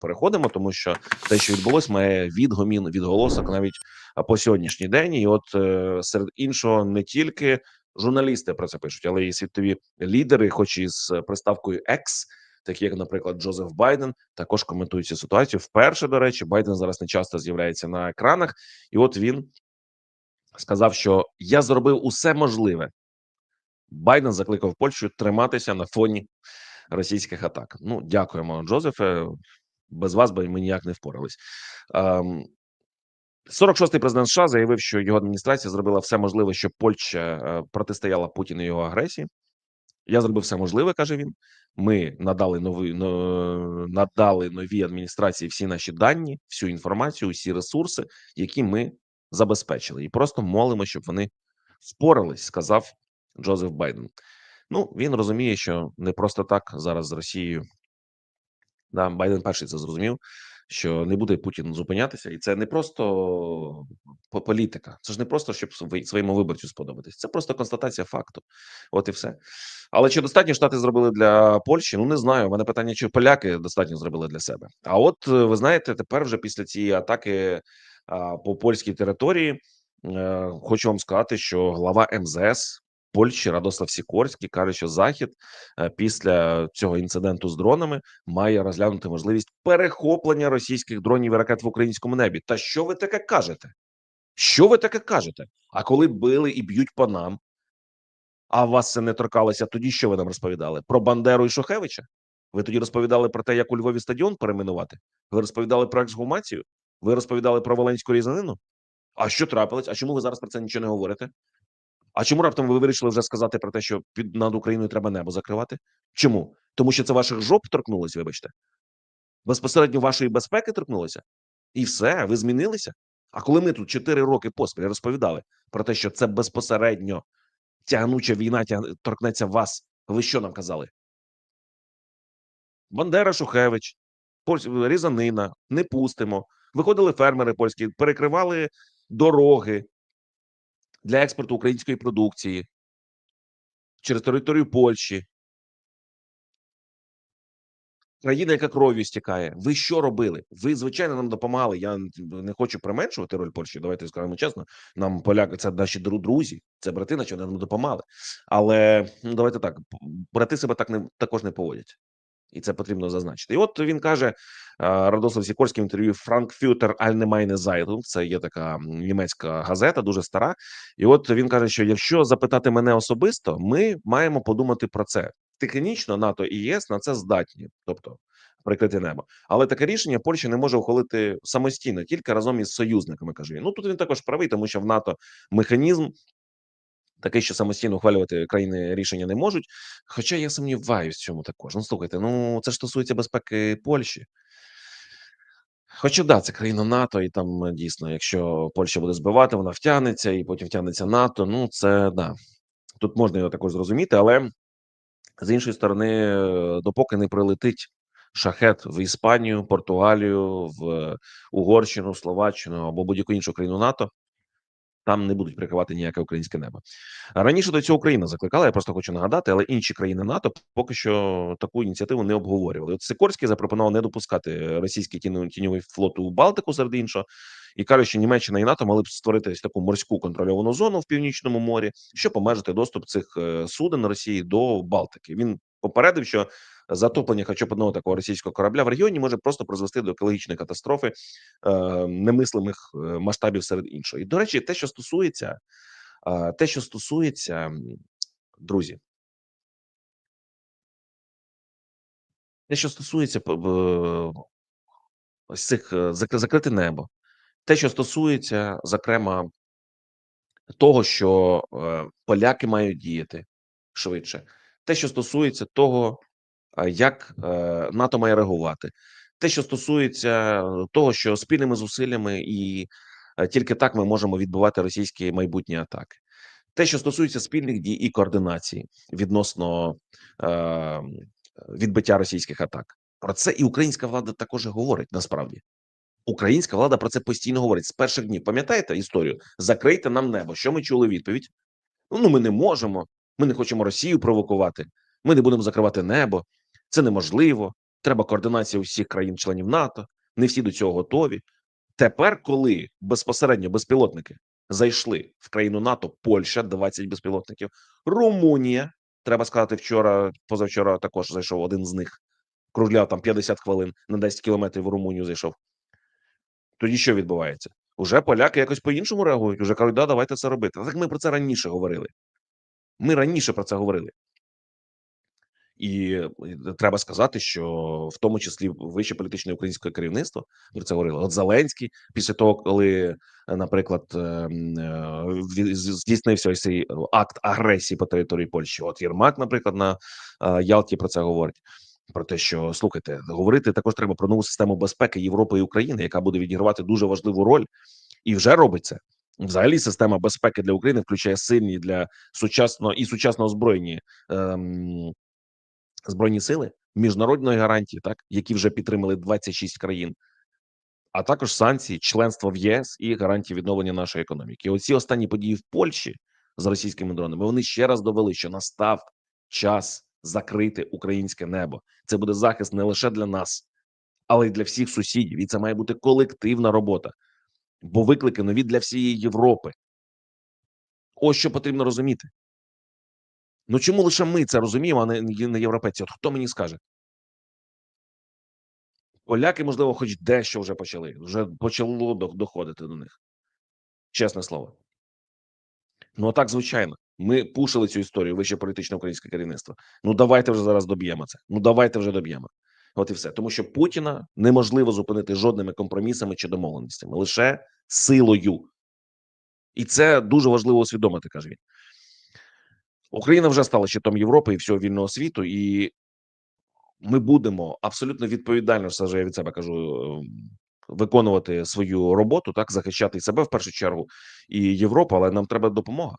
переходимо, тому що те, що відбулось, має відгомін, відголосок навіть по сьогоднішній день. І от е, серед іншого, не тільки журналісти про це пишуть, але і світові лідери, хоч і з приставкою «екс», такі як, наприклад, Джозеф Байден, також коментують цю ситуацію. Вперше, до речі, Байден зараз не часто з'являється на екранах, і от він сказав, що я зробив усе можливе. Байден закликав Польщу триматися на фоні російських атак. Ну, дякуємо, Джозефе. Без вас би ми ніяк не впорались. Ем, 46-й президент США заявив, що його адміністрація зробила все можливе, щоб Польща е, протистояла Путіну його агресії. Я зробив все можливе, каже він. Ми надали нові но, надали новій адміністрації всі наші дані, всю інформацію, всі ресурси, які ми забезпечили, і просто молимо, щоб вони впорались, сказав Джозеф Байден. Ну він розуміє, що не просто так зараз з Росією. Да, Байден перший це зрозумів, що не буде Путін зупинятися, і це не просто політика. Це ж не просто щоб своєму виборцю сподобатись. Це просто констатація факту. От і все. Але чи достатньо штати зробили для Польщі? Ну не знаю. У мене питання, чи поляки достатньо зробили для себе. А от е, ви знаєте, тепер вже після цієї атаки по польській території е, хочу вам сказати, що глава МЗС Польщі Радослав Сікорський каже, що Захід е, після цього інциденту з дронами має розглянути можливість перехоплення російських дронів і ракет в українському небі. Та що ви таке кажете? Що ви таке кажете? А коли били і б'ють по нам, а вас це не торкалося, тоді що ви нам розповідали? Про Бандеру і Шухевича? Ви тоді розповідали про те, як у Львові стадіон перейменувати? Ви розповідали про ексгумацію? Ви розповідали про Волинську різанину? А що трапилось? А чому ви зараз про це нічого не говорите? А чому раптом ви вирішили вже сказати про те, що під над Україною треба небо закривати? Чому? Тому що це ваших жоп торкнулось, вибачте? Безпосередньо вашої безпеки торкнулося? І все, ви змінилися? А коли ми тут 4 роки поспіль розповідали про те, що це безпосередньо тягнуча війна тяг... торкнеться вас, ви що нам казали? Бандера Шухевич, Польсь- Різанина, не пустимо. Виходили фермери польські, перекривали дороги для експорту української продукції через територію Польщі. Країна, яка кров'ю стікає. Ви що робили? Ви звичайно нам допомагали. Я не хочу применшувати роль Польщі. Давайте скажемо чесно. Нам поляки це наші друзі, це брати, на що нам допомагали. Але ну давайте так: брати себе так не також не поводять. І це потрібно зазначити. І от він каже Радослав Сікорський інтерв'ю Франкфютер Allgemeine Zeitung, Це є така німецька газета, дуже стара. І от він каже, що якщо запитати мене особисто, ми маємо подумати про це. Технічно НАТО і ЄС на це здатні, тобто прикрити небо. Але таке рішення Польща не може ухвалити самостійно, тільки разом із союзниками. каже він. Ну тут він також правий, тому що в НАТО механізм такий, що самостійно ухвалювати країни рішення не можуть. Хоча я сумніваюсь в цьому також. Ну слухайте, ну це ж стосується безпеки Польщі. Хоча да, це країна НАТО, і там е, дійсно, якщо Польща буде збивати, вона втягнеться, і потім втягнеться НАТО. Ну це да. Тут можна його також зрозуміти, але з іншої сторони, е, допоки не прилетить шахет в Іспанію, Португалію, в Угорщину, Словаччину або будь-яку іншу країну НАТО, там не будуть прикривати ніяке українське небо. Раніше до цього Україна закликала. Я просто хочу нагадати, але інші країни НАТО поки що таку ініціативу не обговорювали. От Сикорський запропонував не допускати російський тіньовий флот у Балтику серед іншого, і каже, що Німеччина і НАТО мали б створити таку морську контрольовану зону в північному морі, щоб обмежити доступ цих е, суден Росії до Балтики. Він попередив, що затоплення хоча б одного такого російського корабля в регіоні може просто призвести до екологічної катастрофи е, немислимих е, масштабів серед іншого. І до речі, те, що стосується, е, те, що стосується друзі, те, що стосується ось цих е, закрите небо, те, що стосується, зокрема, того, що е, поляки мають діяти швидше, те, що стосується того, як е, НАТО має реагувати, те, що стосується е, того, що спільними зусиллями і е, тільки так ми можемо відбивати російські майбутні атаки. Те, що стосується спільних дій і координації відносно е, відбиття російських атак, про це і українська влада також говорить насправді. Українська влада про це постійно говорить з перших днів. Пам'ятаєте історію? Закрийте нам небо. Що ми чули відповідь? Ну ми не можемо. Ми не хочемо Росію провокувати. Ми не будемо закривати небо. Це неможливо. Треба координація усіх країн-членів НАТО. Не всі до цього готові. Тепер, коли безпосередньо безпілотники зайшли в країну НАТО, Польща 20 безпілотників, Румунія. Треба сказати, вчора, позавчора також зайшов один з них. Кружляв там 50 хвилин на 10 кілометрів в Румунію зайшов. Тоді що відбувається? Уже поляки якось по-іншому реагують. Уже кажуть, да, давайте це робити. Так ми про це раніше говорили. Ми раніше про це говорили. І е, треба сказати, що в тому числі вище політичне українське керівництво про це говорило. От Зеленський, після того, коли, е, наприклад, ем, е, здійснився цей акт агресії по території Польщі. От Єрмак, наприклад, на Ялті про це говорить. Про те, що слухайте, говорити також треба про нову систему безпеки Європи і України, яка буде відігравати дуже важливу роль, і вже робить це. Взагалі, система безпеки для України включає сильні для сучасного і сучасно озброєні ем, збройні сили, міжнародної гарантії, так які вже підтримали 26 країн, а також санкції, членство в ЄС і гарантії відновлення нашої економіки. Оці останні події в Польщі з російськими дронами вони ще раз довели, що настав час закрити українське небо. Це буде захист не лише для нас, але й для всіх сусідів. І це має бути колективна робота, бо виклики нові для всієї Європи. Ось що потрібно розуміти. Ну чому лише ми це розуміємо, а не, не європейці? От хто мені скаже? Поляки, можливо, хоч дещо вже почали. Вже почало до- доходити до них. Чесне слово. Ну, а так, звичайно. Ми пушили цю історію вище політичне українське керівництво. Ну, давайте вже зараз доб'ємо це. Ну, давайте вже доб'ємо. От і все. Тому що Путіна неможливо зупинити жодними компромісами чи домовленостями, лише силою. І це дуже важливо усвідомити, каже він. Україна вже стала щитом Європи і всього вільного світу, і ми будемо абсолютно відповідально все ж я від себе кажу. ем, Виконувати свою роботу, так захищати і себе в першу чергу і Європу, але нам треба допомога.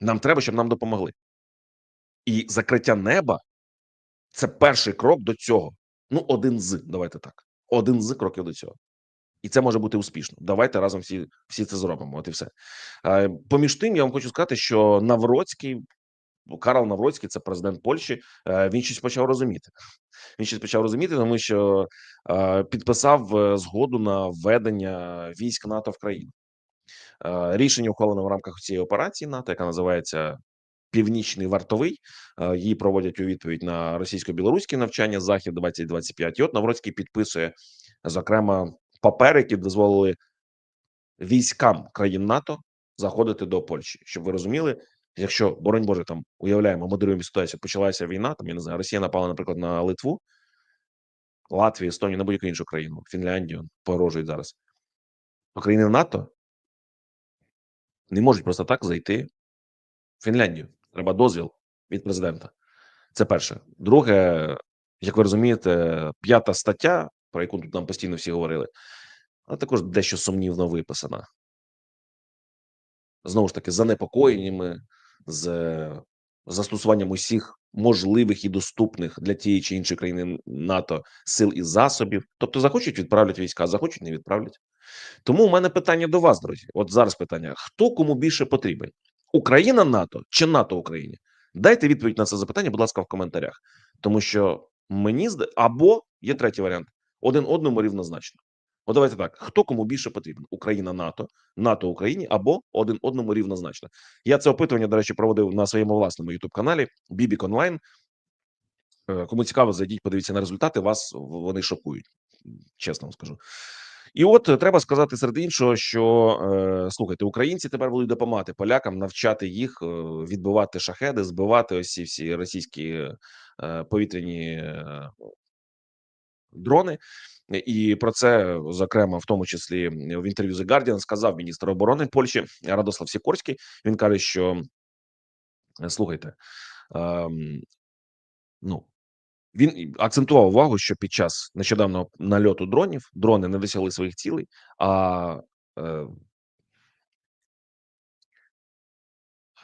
Нам треба, щоб нам допомогли. І закриття неба це перший крок до цього. Ну, один з давайте так. Один з кроків до цього. І це може бути успішно. Давайте разом всі всі це зробимо. От і все. Поміж тим, я вам хочу сказати, що Навроцький, Карл Навроцький, це президент Польщі. е, Він щось почав розуміти. Він щось почав розуміти, тому що е, підписав е, згоду на введення військ НАТО в країну. Рішення ухвалено в рамках цієї операції НАТО, яка називається Північний вартовий. Її проводять у відповідь на російсько-білоруське навчання Захід 2025. І от Навроцький підписує зокрема папери, які дозволили військам країн НАТО заходити до Польщі, щоб ви розуміли. Якщо боронь Боже, там уявляємо, модеруємо ситуацію, почалася війна. Там я не знаю, Росія напала, наприклад, на Литву, Латвію, Естонію, на будь-яку іншу країну, Фінляндію погрожують зараз. То країни НАТО не можуть просто так зайти в Фінляндію. Треба дозвіл від президента. Це перше. Друге, як ви розумієте, п'ята стаття, про яку тут нам постійно всі говорили, вона також дещо сумнівно виписана. Знову ж таки, занепокоєннями, з застосуванням усіх можливих і доступних для тієї чи іншої країни НАТО сил і засобів. Тобто, захочуть відправлять війська, захочуть не відправлять. Тому у мене питання до вас, друзі. От зараз питання: хто кому більше потрібен? Україна НАТО чи НАТО Україні? Дайте відповідь на це запитання, будь ласка, в коментарях. Тому що мені зда... або є третій варіант: один одному рівнозначно. От давайте так: хто кому більше потрібен? Україна НАТО, НАТО Україні або один одному рівнозначно. Я це опитування, до речі, проводив на своєму власному youtube каналі Бібік Онлайн. Е, Кому цікаво, зайдіть, подивіться на результати. Вас вони шокують, чесно вам скажу. І от треба сказати серед іншого, що е, слухайте, українці тепер будуть допомагати полякам навчати їх е, відбивати шахеди, збивати ось ці всі російські е, повітряні е, дрони. І про це зокрема, в тому числі в інтерв'ю The Guardian сказав міністр оборони Польщі Радослав Сікорський. Він каже, що е, слухайте, ем, ну він акцентував увагу, що під час нещодавнього нальоту дронів дрони не досягли своїх цілей, а е,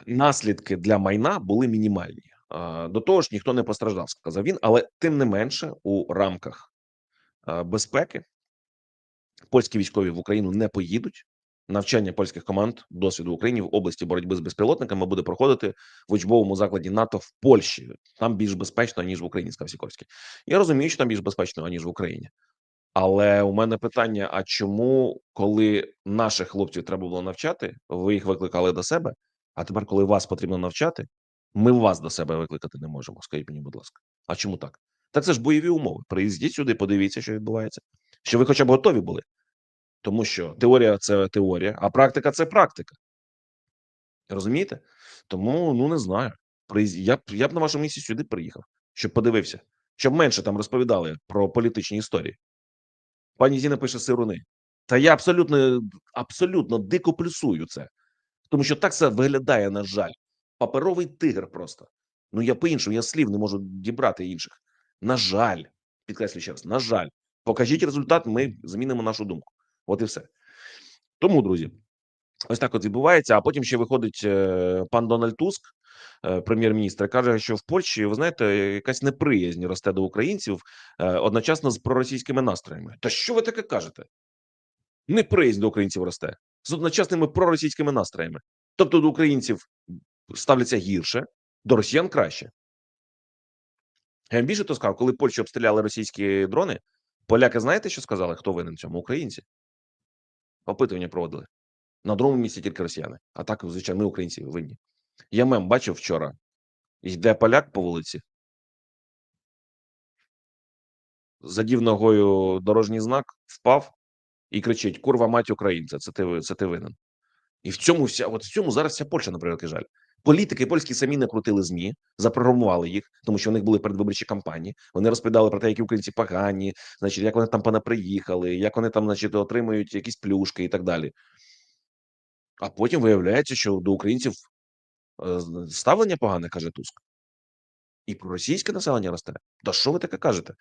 наслідки для майна були мінімальні. А, До того ж, ніхто не постраждав, сказав він. Але тим не менше, у рамках е, безпеки польські військові в Україну не поїдуть. навчання польських команд досвіду України в області боротьби з безпілотниками буде проходити в учбовому закладі НАТО в Польщі. Там більш безпечно ніж в Україні, сказав Сікорський. Я розумію, що там більш безпечно ніж в Україні. Але у мене питання: а чому, коли наших хлопців треба було навчати, ви їх викликали до себе? А тепер, коли вас потрібно навчати, ми вас до себе викликати не можемо. Скажіть мені, будь ласка, а чому так? Так це ж бойові умови. Приїздіть сюди, подивіться, що відбувається. Що ви хоча б готові були. Тому що теорія це теорія, а практика це практика. Розумієте? Тому ну не знаю. Я б я б на вашому місці сюди приїхав, щоб подивився, щоб менше там розповідали про політичні історії. Пані Зіна пише сируни. Та я абсолютно абсолютно дико плюсую це, тому що так це виглядає, на жаль, паперовий тигр просто. Ну я по-іншому, я слів не можу дібрати інших. На жаль, підкреслю ще раз, на жаль, покажіть результат, ми змінимо нашу думку. От і все. Тому, друзі, ось так от відбувається. А потім ще виходить е, пан Дональд Туск, е, прем'єр-міністр, каже, що в Польщі, ви знаєте, якась неприязнь росте до українців е, одночасно з проросійськими настроями. Та що ви таке кажете? Неприязнь до українців росте з одночасними проросійськими настроями. Тобто до українців ставляться гірше, до росіян краще. Я вам більше то сказав, коли Польщу обстріляли російські дрони, поляки знаєте, що сказали? Хто винен цьому? Українці. Опитування проводили. На другому місці тільки росіяни. А так, звичайно, ми українці винні. Я мем бачив вчора. Йде поляк по вулиці. Задів ногою дорожній знак, впав і кричить: Курва мать українця, це ти це ти винен. І в цьому вся от в цьому зараз вся Польща, наприклад, жаль. Політики польські самі не крутили змі, запрограмували їх, тому що у них були передвиборчі кампанії. Вони розповідали про те, які українці погані, значить, як вони там понаприїхали, як вони там, значить, отримують якісь плюшки і так далі. А потім виявляється, що до українців е, ставлення погане, каже Туск. І про російське населення росте. Та що ви таке кажете?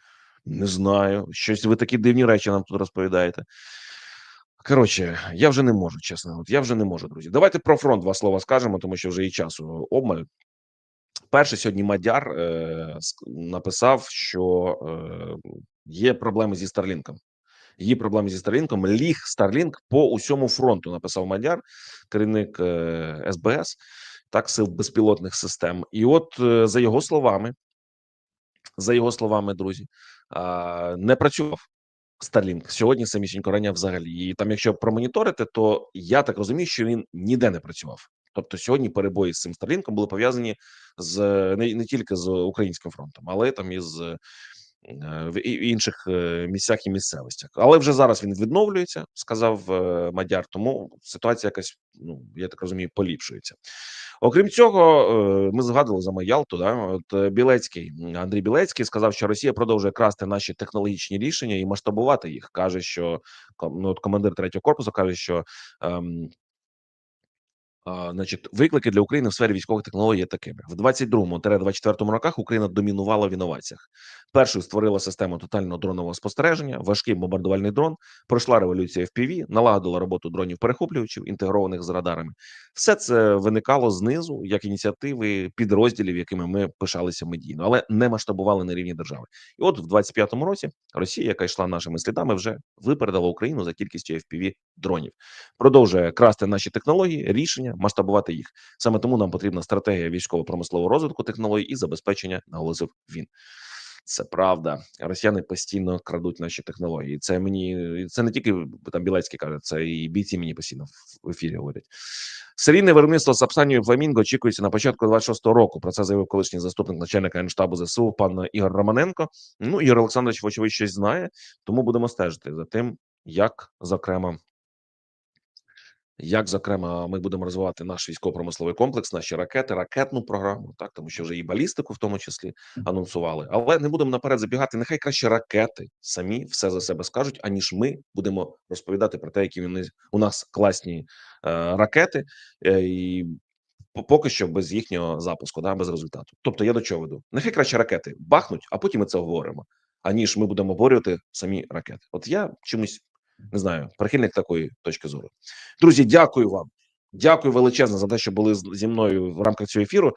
Не знаю. Щось ви такі дивні речі нам тут розповідаєте. Коротше, я вже не можу, чесно. От я вже не можу, друзі. Давайте про фронт два слова скажемо, тому що вже і часу обмаль. Перший сьогодні Мадяр е, написав, що е, є проблеми зі Старлінком. Є проблеми зі Старлінком. Ліг Старлінк по усьому фронту. Написав Мадяр, керівник е, СБС, так сил безпілотних систем. І от е, за його словами, за його словами, друзі, е, не працював. Starlink сьогодні самісінько рання взагалі. І там, якщо промоніторити, то я так розумію, що він ніде не працював. Тобто сьогодні перебої з цим Starlink були пов'язані з не, не тільки з українським фронтом, але там і з в інших е, місцях і місцевостях. Але вже зараз він відновлюється, сказав е, Мадяр. Тому ситуація якась, ну я так розумію, поліпшується. Окрім цього, е, ми згадували за Ялту, да от Білецький Андрій Білецький сказав, що Росія продовжує красти наші технологічні рішення і масштабувати їх. каже, що ну, от командир третього корпусу каже, що ем, Значить, виклики для України в сфері військових технологій є такими: в 22-24 роках Україна домінувала в інноваціях. Першою створила систему тотального дронового спостереження, важкий бомбардувальний дрон, пройшла революція FPV, налагодила роботу дронів перехоплювачів, інтегрованих з радарами. Все це виникало знизу як ініціативи підрозділів, якими ми пишалися медійно, але не масштабували на рівні держави. І от в 25-му році Росія, яка йшла нашими слідами, вже випередила Україну за кількістю FPV дронів, продовжує красти наші технології, рішення масштабувати їх. Саме тому нам потрібна стратегія військово-промислового розвитку технологій і забезпечення, наголосив він. Це правда. Росіяни постійно крадуть наші технології. Це мені це не тільки там Білецький каже, це і бійці мені постійно в ефірі говорять. Серійне виробництво Сапсанію Фламінго очікується на початку 26-го року. Про це заявив колишній заступник начальника генштабу ЗСУ пан Ігор Романенко. Ну Ігор Олександрович, вочевидь, щось знає, тому будемо стежити за тим, як зокрема як зокрема ми будемо розвивати наш військово-промисловий комплекс, наші ракети, ракетну програму, так тому що вже і балістику, в тому числі анонсували, але не будемо наперед забігати. Нехай краще ракети самі все за себе скажуть, аніж ми будемо розповідати про те, які вони у нас класні е, ракети, е, і поки що без їхнього запуску, да без результату. Тобто я до чого веду? Нехай краще ракети бахнуть, а потім ми це говоримо. Аніж ми будемо обговорювати самі ракети. От я чомусь не знаю, прихильник такої точки зору. Друзі, дякую вам. Дякую величезно за те, що були зі мною в рамках цього ефіру.